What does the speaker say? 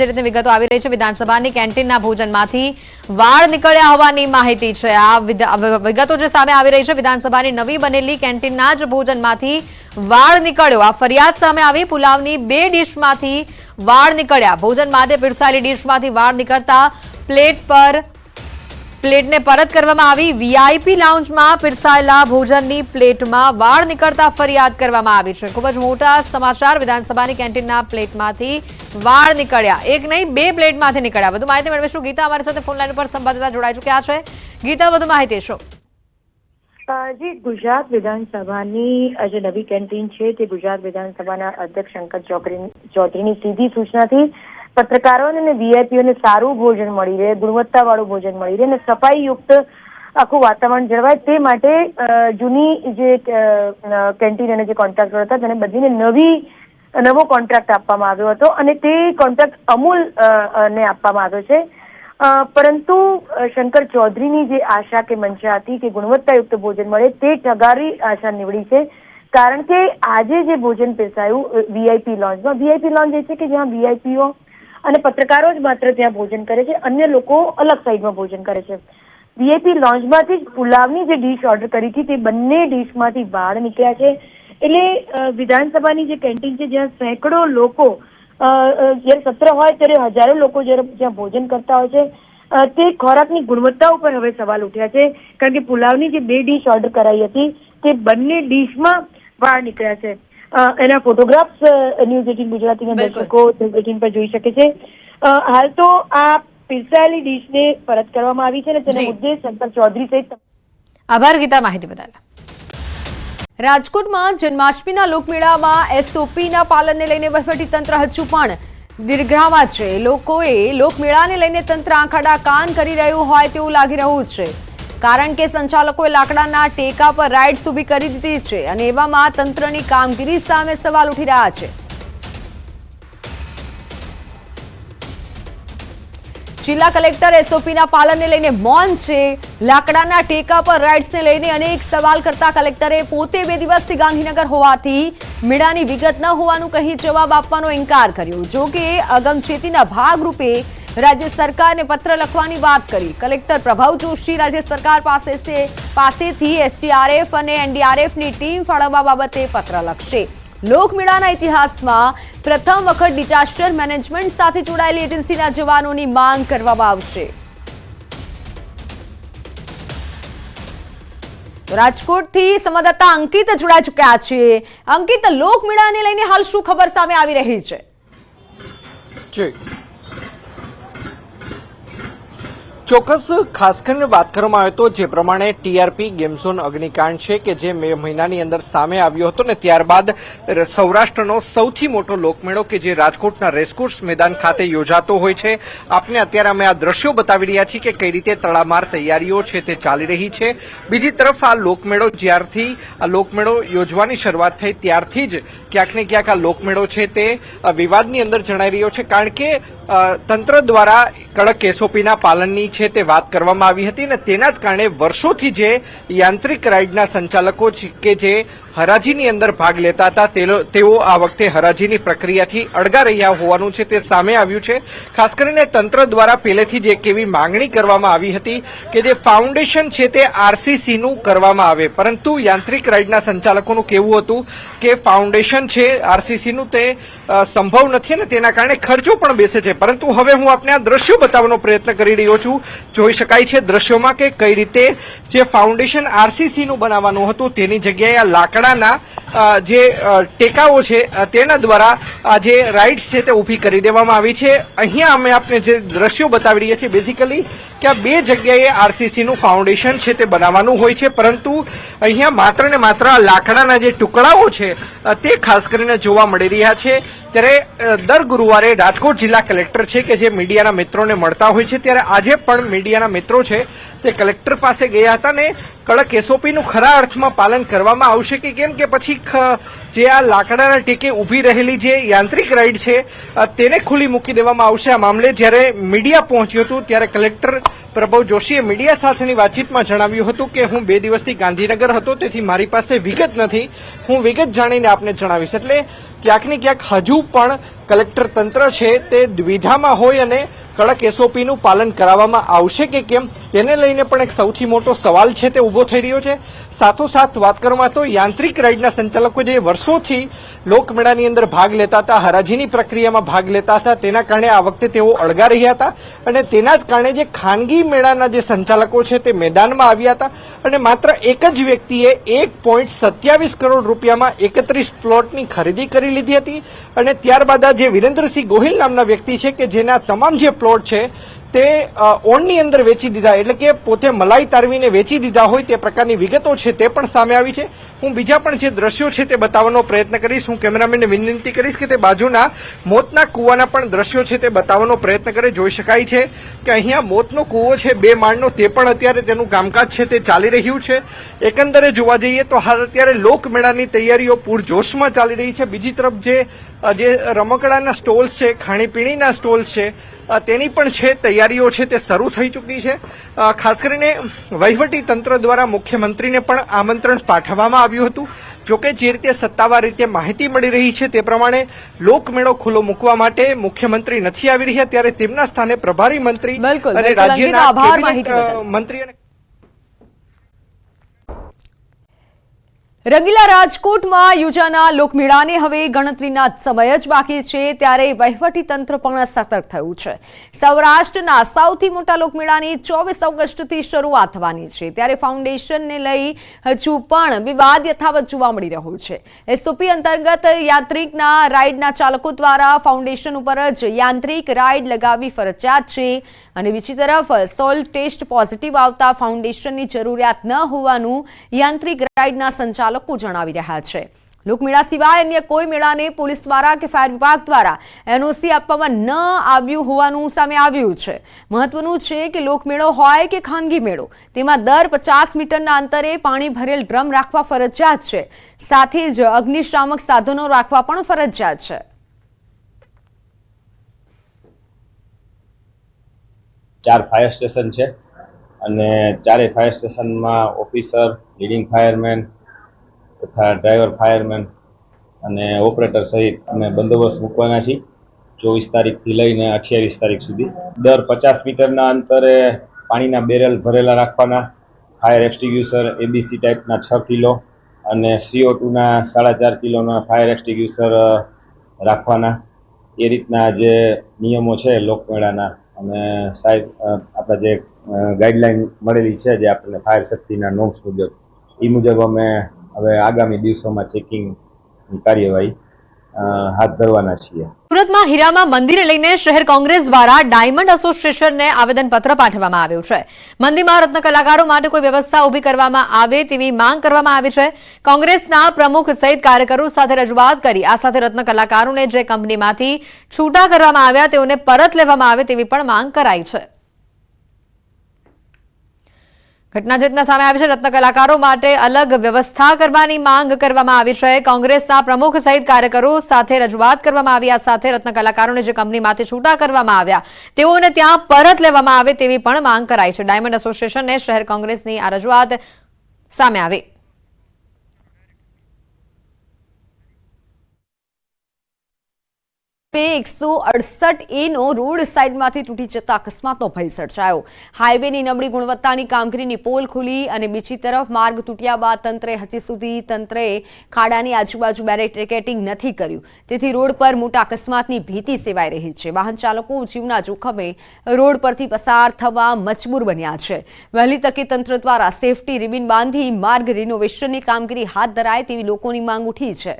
જે રીતે વિગતો આવી રહી છે, વિધાનસભાની કેન્ટીનના ભોજનમાંથી વાળ નીકળ્યા હોવાની માહિતી છે. આ વિગતો જે સામે આવી રહી છે, વિધાનસભાની નવી બનેલી કેન્ટીનના જ ભોજનમાંથી વાળ નીકળ્યો. આ ફરિયાદ સામે આવી, પુલાવની બે ડીશમાંથી વાળ નીકળ્યા. ભોજન માટે પીરસાયેલી ડીશમાંથી વાળ નીકળતા પ્લેટ પર પ્લેટને પરત કરવામાં આવી. વીઆઈપી લાઉન્જમાં પીરસાયેલા ભોજનની પ્લેટમાં વાળ નીકળતા ફરિયાદ કરવામાં આવી છે. ખૂબ જ મોટા સમાચાર વિધાનસભાની કેન્ટીનના પ્લેટમાંથી વાળ નીકળ્યા. એક નહીં, બે પ્લેટમાંથી નીકળ્યા. વધુ માહિતી મેળવીશું. ગીતા અમારી સાથે ફોનલાઈન પર સંવાદદાતા જોડાઈ ચૂક્યા છે. ગીતા, વધુ માહિતી શું? જી, ગુજરાત વિધાનસભાની જે નવી કેન્ટીન છે તે ગુજરાત વિધાનસભાના અધ્યક્ષ શંકર ચૌધરી ચૌધરીની સીધી સૂચનાથી પત્રકારોને અને વીઆઈપીઓને સારું ભોજન મળી રહે, ગુણવત્તાવાળું ભોજન મળી રહે અને સફાઈયુક્ત આખું વાતાવરણ જળવાય તે માટે જૂની જે કેન્ટીન અને જે કોન્ટ્રાક્ટર હતા તેને બધીને નવી, નવો કોન્ટ્રાક્ટ આપવામાં આવ્યો હતો અને તે કોન્ટ્રાક્ટ અમૂલ ને આપવામાં આવ્યો છે. પરંતુ શંકર ચૌધરીની જે આશા કે મંશા હતી કે ગુણવત્તાયુક્ત ભોજન મળે તે ટગારી આશા નીવડી છે. કારણ કે આજે જે ભોજન પીરસાયું વીઆઈપી લોન્જમાં વીઆઈપી લોન્જ એ છે કે જ્યાં વીઆઈપીઓ અને પત્રકારો જ માત્ર ત્યાં ભોજન કરે છે, અન્ય લોકો અલગ સાઈડમાં ભોજન કરે છે. વીઆઈપી લોન્જમાંથી જ પુલાવની જે ડીશ ઓર્ડર કરી હતી, તે બંને ડીશમાંથી વાળ નીકળ્યા છે. એટલે વિધાનસભાની જે કેન્ટીન છે, જ્યાં સેંકડો લોકો જ્યારે સત્ર હોય ત્યારે હજારો લોકો જ્યારે જ્યાં ભોજન કરતા હોય છે તે ખોરાકની ગુણવત્તા ઉપર હવે સવાલ ઉઠ્યા છે. કારણ કે પુલાવની જે બે ડીશ ઓર્ડર કરાઈ હતી, તે બંને ડીશમાં વાળ નીકળ્યા છે. એના ફોટોગ્રાફ્સ ન્યૂઝ એટીન ગુજરાતીના. દર્શકો ન્યૂઝ એટીન પર જોઈ શકે છે. હાલ તો આ પીરસાયેલી ડીશને પરત કરવામાં આવી છે અને તેના મુદ્દે શંકર ચૌધરી સહિત આભાર ગીતા માહિતી બદલ. રાજકોટમાં જન્માષ્ટમીના લોકમેળામાં એસઓપીના પાલનને લઈને વહીવટીતંત્ર હજુ પણ દીર્ઘામાં છે. લોકોએ લોકમેળાને લઈને તંત્ર આંખાડા કાન કરી રહ્યું હોય તેવું લાગી રહ્યું છે. કારણ કે સંચાલકોએ લાકડાના ટેકા પર રાઇડ્સ ઊભી કરી દીધી છે અને એવામાં તંત્રની કામગીરી સામે સવાલ ઉઠી રહ્યા છે. જિલ્લા કલેક્ટર એસઓપીના પાલનને લઈને મૌન છે. લાકડાના ટેકા પર રાઇડ્સને લઈને અનેક સવાલ કરતા કલેક્ટરે પોતે બે દિવસથી ગાંધીનગર હોવાથી મેળાની વિગત ન હોવાનું કહી જવાબ આપવાનો ઇનકાર કર્યો. જો કે અગમચેતીના ભાગરૂપે રાજ્ય સરકારને પત્ર લખવાની વાત કરી. કલેક્ટર પ્રભાવ જોશી રાજ્ય સરકાર પાસે પાસેથી એસપીઆરએફ અને એનડીઆરએફની ટીમ ફાળવવા બાબતે પત્ર લખશે. લોકમેળાના ઇતિહાસમાં પ્રથમ વખત ડિઝાસ્ટર મેનેજમેન્ટ સાથે જોડાયેલી એજન્સીના જવાનોની માંગ કરવામાં આવશે. રાજકોટથી સંવાદદાતા અંકિત જોડાઈ ચૂક્યા છે. અંકિત, લોકમેળાને લઈને હાલ શું ખબર સામે આવી રહી છે? જી. ચોક્કસ ખાસ કરીને વાત કરવામાં આવે તો જે પ્રમાણે ટીઆરપી ગેમઝોન અગ્નિકાંડ છે કે જે મે મહિનાની અંદર સામે આવ્યો હતો ને ત્યારબાદ સૌરાષ્ટ્રનો સૌથી મોટો લોકમેળો કે જે રાજકોટના રેસકોર્સ મેદાન ખાતે યોજાતો હોય છે. આપને અત્યારે અમે આ દ્રશ્યો બતાવી રહ્યા છીએ કે કઈ રીતે તડામાર તૈયારીઓ છે તે ચાલી રહી છે. બીજી તરફ આ લોકમેળો જ્યારથી આ લોકમેળો યોજવાની શરૂઆત થઈ ત્યારથી જ ક્યાંક ને ક્યાંક આ લોકમેળો છે તે વિવાદની અંદર જણાઈ રહ્યો છે. કારણ કે તંત્ર દ્વારા કડક એસઓપીના પાલનની છે તે વાત કરવામાં આવી હતી અને તેના જ કારણે વર્ષોથી જે યાંત્રિક રાઇડના સંચાલકો છે કે જે હરાજીની અંદર ભાગ લેતા હતા. તેઓ આ વખતે હરાજીની પ્રક્રિયાથી અડગા રહ્યા હોવાનું છે તે સામે આવ્યું છે. ખાસ કરીને તંત્ર દ્વારા પહેલેથી જે એક માંગણી કરવામાં આવી હતી કે જે ફાઉન્ડેશન છે તે આરસીસીનું કરવામાં આવે. પરંતુ યાંત્રિક રાઇડના સંચાલકોનું કેવું હતું કે ફાઉન્ડેશન છે, આરસીસીનું તે સંભવ નથી અને તેના કારણે ખર્ચો પણ બેસે છે. પરંતુ હવે હું આપને આ દ્રશ્યો બતાવવાનો પ્રયત્ન કરી રહ્યો છું. જોઈ શકાય છે દ્રશ્યોમાં કે કઈ રીતે જે ફાઉન્ડેશન આરસીસીનું બનાવવાનું હતું તેની જગ્યાએ આ લાકડાના અ, જે ટેકાઓ છે તેના દ્વારા જે રાઇડ્સ છે તે ઊભી કરી દેવામાં આવી છે. અહીંયા અમે આપને જે દ્રશ્યો બતાવી રહ્યા છીએ બેઝિકલી કે આ બે જગ્યાએ આરસીસીનું ફાઉન્ડેશન છે તે બનાવવાનું હોય છે પરંતુ અહીંયા માત્ર ને માત્ર લાકડાના જે ટુકડાઓ છે તે ખાસ કરીને જોવા મળી રહ્યા છે. ત્યારે દર ગુરુવારે રાજકોટ જિલ્લા કલેક્ટર છે કે જે મીડિયાના મિત્રોને મળતા હોય છે, ત્યારે આજે પણ મીડિયાના મિત્રો છે, તે કલેક્ટર પાસે ગયા હતા ને કડક એસઓપીનું ખરા અર્થમાં પાલન કરવામાં આવશે કે કેમ કે પછી જે આ લાકડાના ટેકે ઊભી રહેલી જે યાંત્રિક રાઈડ છે તેને ખુલ્લી મૂકી દેવામાં આવશે આ મામલે. જ્યારે મીડિયા પહોંચ્યું હતું, ત્યારે કલેક્ટર પ્રભવ જોશીએ મીડિયા સાથેની વાતચીતમાં જણાવ્યું હતું કે, હું બે દિવસથી ગાંધીનગર હતો, તેથી મારી પાસે વિગત નથી. હું વિગત જાણીને આપને જણાવીશ. એટલે ક્યાંક ને ક્યાંક હજુ પણ કલેક્ટર તંત્ર છે તે દ્વિધામાં હોય અને કડક એસઓપીનું પાલન કરાવવામાં આવશે કે કેમ, તેને લઈને પણ એક સૌથી મોટો સવાલ છે તે ઊભો થઈ રહ્યો છે. સાથોસાથ વાત કરવામાં તો યાંત્રિક રાઇડના સંચાલકો જે વર્ષોથી લોકમેળાની અંદર ભાગ લેતા હતા, હરાજીની પ્રક્રિયામાં ભાગ લેતા હતા, તેના કારણે આ વખતે તેઓ અળગા રહ્યા હતા અને તેના જ કારણે જે ખાનગી મેળાના જે સંચાલકો છે તે મેદાનમાં આવ્યા હતા અને માત્ર એક જ વ્યક્તિએ એક પોઈન્ટ સત્યાવીસ કરોડ રૂપિયામાં એકત્રીસ પ્લોટની ખરીદી કરી લીધી હતી અને ત્યારબાદ જે વિરેન્દ્રસિંહ ગોહિલ નામના વ્યક્તિ છે કે જેના તમામ જે પ્લોટ છે તે ઓણની અંદર વેચી દીધા, એટલે કે પોતે મલાઈ તારવીને વેચી દીધા હોય તે પ્રકારની વિગતો છે તે પણ સામે આવી છે. હું બીજા પણ જે દ્રશ્યો છે તે બતાવવાનો પ્રયત્ન કરીશ. હું કેમેરામેનને વિનંતી કરીશ કે તે બાજુના મોતના કૂવાના પણ દ્રશ્યો છે તે બતાવવાનો પ્રયત્ન કરે, જોઈ શકાય છે કે અહીંયા મોતનો કૂવો છે, બે માળનો, તે પણ અત્યારે તેનું કામકાજ છે તે ચાલી રહ્યું છે. એકંદરે જોવા જઈએ તો હાલ અત્યારે લોકમેળાની તૈયારીઓ પૂરજોશમાં ચાલી રહી છે. બીજી તરફ જે જે રમકડાના સ્ટોલ્સ છે, ખાણીપીણીના સ્ટોલ્સ છે તેની પણ છે તૈયારીઓ છે તે શરૂ થઈ ચૂકી છે. ખાસ કરીને વહીવટી તંત્ર દ્વારા મુખ્યમંત્રીને પણ આમંત્રણ પાઠવવામાં આવ્યું હતું. જોકે જે રીતે સત્તાવાર રીતે માહિતી મળી રહી છે તે પ્રમાણે લોકમેળો ખુલ્લો મૂકવા માટે મુખ્યમંત્રી નથી આવી રહ્યા ત્યારે તેમના સ્થાને પ્રભારી મંત્રી અને રાજ્યના. મંત્રી અને રંગીલા રાજકોટમાં યોજાના લોકમેળાને હવે ગણતરીના સમય જ બાકી છે, ત્યારે વહીવટી તંત્ર પણ સતર્ક થયું છે. સૌરાષ્ટ્રના સૌથી મોટા લોકમેળાની ચોવીસ ઓગસ્ટથી શરૂઆત થવાની છે. ત્યારે ફાઉન્ડેશનને લઈ હજુ પણ વિવાદ યથાવત જોવા મળી રહ્યો છે. એસઓપી અંતર્ગત યાંત્રિકના રાઇડના ચાલકો દ્વારા ફાઉન્ડેશન ઉપર જ યાંત્રિક રાઇડ લગાવવી ફરજિયાત છે અને બીજી તરફ સોલ ટેસ્ટ પોઝિટિવ આવતા ફાઉન્ડેશનની જરૂરિયાત ન હોવાનું યાંત્રિક રાઇડના સંચાલકો જણાવી રહ્યા છે. લોકમેળા સિવાય અન્ય કોઈ મેળાને પોલીસ દ્વારા કે ફાયર વિભાગ દ્વારા એનઓસી આપવામાં ન આવ્યું હોવાનું સામે આવ્યું છે. મહત્વનું છે કે લોકમેળો હોય કે ખાનગી મેળો, તેમાં દર પચાસ મીટરના અંતરે પાણી ભરેલ ડ્રમ રાખવા ફરજિયાત છે. સાથે જ અગ્નિશામક સાધનો રાખવા પણ ફરજિયાત છે. ચાર ફાયર સ્ટેશન છે અને ચારે ફાયર સ્ટેશનમાં ઓફિસર, લીડિંગ ફાયરમેન તથા ડ્રાઈવર, ફાયરમેન અને ઓપરેટર સહિત અમે બંદોબસ્ત મૂકવાના છીએ ચોવીસ તારીખથી લઈને અઠ્યાવીસ તારીખ સુધી. દર પચાસ મીટરના અંતરે પાણીના બેરલ ભરેલા રાખવાના, ફાયર એક્સટિગ્યુસર એબીસી ટાઈપના છ કિલો અને સીઓ ટુના સાડા ચાર કિલોના ફાયર એક્સટિગ્યુસર રાખવાના. એ રીતના જે નિયમો છે લોકમેળાના અને સાહેબ આપણા જે ગાઈડલાઈન મળેલી છે જે આપણને ફાયર સેફ્ટીના નોમ્સ મુજબ, એ મુજબ અમે હવે આગામી દિવસોમાં ચેકિંગની કાર્યવાહી હાથ ધરવાના છીએ. સુરતમાં હીરામાં મંદિરે લઈને શહેર કોંગ્રેસ દ્વારા ડાયમંડ એસોસિએશનને આવેદનપત્ર પાઠવવામાં આવ્યું છે. મંદિરમાં રત્ન કલાકારો માટે કોઈ વ્યવસ્થા ઊભી કરવામાં આવે તેવી માંગ કરવામાં આવી છે. કોંગ્રેસના પ્રમુખ સહિત કાર્યકરો સાથે રજૂઆત કરી, આ સાથે રત્ન કલાકારોને જે કંપનીમાંથી છૂટા કરવામાં આવ્યા તેઓને પરત લેવામાં આવે તેવી પણ માંગ કરાઈ છે. ઘટના જેતના સામે આવી છે રત્ન કલાકારો માટે અલગ વ્યવસ્થા કરવાની માંગ કરવામાં આવી છે. કોંગ્રેસના પ્રમુખ સહિત કાર્યકરો સાથે રજૂઆત કરવામાં આવી. આ સાથે રત્ન કલાકારોને જે કંપનીમાંથી છૂટા કરવામાં આવ્યા, તેઓને ત્યાં પરત લેવામાં આવે તેવી પણ માંગ કરાઈ છે. ડાયમંડ એસોસિએશનને શહેર કોંગ્રેસની આ રજૂઆત સામે આવી. એકસો અડસઠ એનો રોડ સાઇડમાંથી તૂટી જતા અકસ્માતનો ભય સર્જાયો. હાઈવેની નબળી ગુણવત્તાની કામગીરીની પોલ ખુલી અને બીજી તરફ માર્ગ તૂટ્યા બાદ તંત્રે હજી સુધી તંત્રે ખાડાની આજુબાજુ બેરિકેટિંગ નથી કર્યું. તેથી રોડ પર મોટા અકસ્માતની ભીતિ સેવાઈ રહી છે. વાહન ચાલકો જીવના જોખમે રોડ પરથી પસાર થવા મજબૂર બન્યા છે. વહેલી તકે તંત્ર દ્વારા સેફટી રિબિન બાંધી માર્ગ રિનોવેશનની કામગીરી હાથ ધરાય તેવી લોકોની માંગ ઉઠી છે.